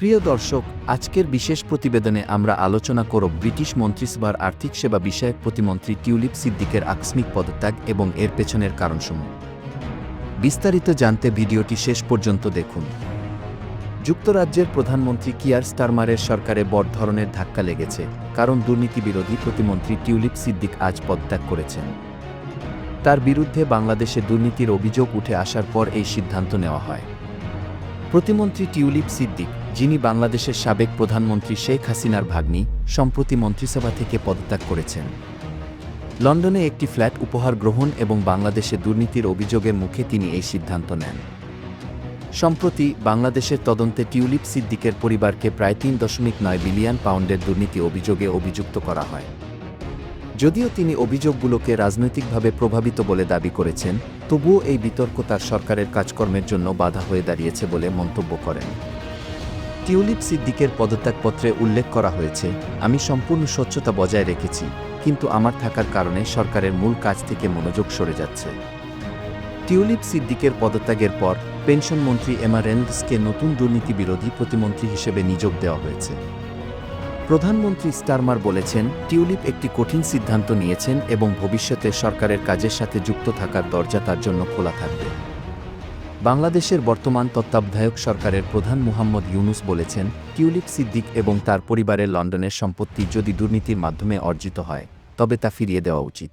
প্রিয় দর্শক, আজকের বিশেষ প্রতিবেদনে আমরা আলোচনা করব ব্রিটিশ মন্ত্রিসভার আর্থিক সেবা বিষয়ক প্রতিমন্ত্রী টিউলিপ সিদ্দিকের আকস্মিক পদত্যাগ এবং এর পেছনের কারণসমূহ। বিস্তারিত জানতে ভিডিওটি শেষ পর্যন্ত দেখুন। যুক্তরাজ্যের প্রধানমন্ত্রী কিয়ার স্টারমারের সরকারে বড় ধরনের ধাক্কা লেগেছে, কারণ দুর্নীতিবিরোধী প্রতিমন্ত্রী টিউলিপ সিদ্দিক আজ পদত্যাগ করেছেন। তার বিরুদ্ধে বাংলাদেশে দুর্নীতির অভিযোগ উঠে আসার পর এই সিদ্ধান্ত নেওয়া হয়। প্রতিমন্ত্রী টিউলিপ সিদ্দিক যিনি বাংলাদেশের সাবেক প্রধানমন্ত্রী শেখ হাসিনার ভাগ্নি, সম্প্রতি মন্ত্রিসভা থেকে পদত্যাগ করেছেন। লন্ডনে একটি ফ্ল্যাট উপহার গ্রহণ এবং বাংলাদেশে দুর্নীতির অভিযোগের মুখে তিনি এই সিদ্ধান্ত নেন। সম্প্রতি বাংলাদেশের তদন্তে টিউলিপ সিদ্দিকের পরিবারকে প্রায় তিন দশমিক নয় বিলিয়ন পাউন্ডের দুর্নীতি অভিযোগে অভিযুক্ত করা হয়। যদিও তিনি অভিযোগগুলোকে রাজনৈতিকভাবে প্রভাবিত বলে দাবি করেছেন, তবুও এই বিতর্ক তার সরকারের কাজকর্মের জন্য বাধা হয়ে দাঁড়িয়েছে বলে মন্তব্য করেন। টিউলিপ সিদ্দিকের পদত্যাগপত্রে উল্লেখ করা হয়েছে, আমি সম্পূর্ণ স্বচ্ছতা বজায় রেখেছি, কিন্তু আমার থাকার কারণে সরকারের মূল কাজ থেকে মনোযোগ সরে যাচ্ছে। টিউলিপ সিদ্দিকের পদত্যাগের পর পেনশন মন্ত্রী এমা রেন্ডসকে নতুন দুর্নীতি বিরোধী প্রতিমন্ত্রী হিসেবে নিয়োগ দেওয়া হয়েছে। প্রধানমন্ত্রী স্টারমার বলেছেন, টিউলিপ একটি কঠিন সিদ্ধান্ত নিয়েছেন এবং ভবিষ্যতে সরকারের কাজের সাথে যুক্ত থাকার দরজা তার জন্য খোলা থাকবে। বাংলাদেশের বর্তমান তত্ত্বাবধায়ক সরকারের প্রধান মুহাম্মদ ইউনুস বলেছেন, টিউলিপ সিদ্দিক এবং তার পরিবারের লন্ডনের সম্পত্তি যদি দুর্নীতির মাধ্যমে অর্জিত হয়, তবে তা ফিরিয়ে দেওয়া উচিত।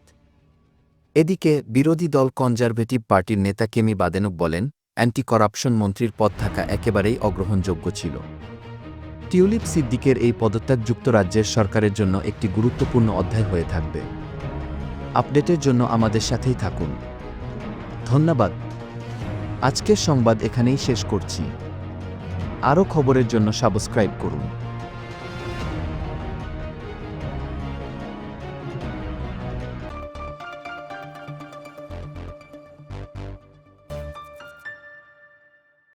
এদিকে, বিরোধী দল কনজারভেটিভ পার্টির নেতা কেমি বাদেনুক বলেন অ্যান্টি করাপশন মন্ত্রীর পদ থাকা একেবারেই অগ্রহণযোগ্য ছিল। টিউলিপ সিদ্দিকের এই পদত্যাগ যুক্তরাজ্যের সরকারের জন্য একটি গুরুত্বপূর্ণ অধ্যায় হয়ে থাকবে। আপডেটের জন্য আমাদের সাথেই থাকুন। ধন্যবাদ। আজকের সংবাদ এখানেই শেষ করছি। আরও খবরের জন্য সাবস্ক্রাইব করুন।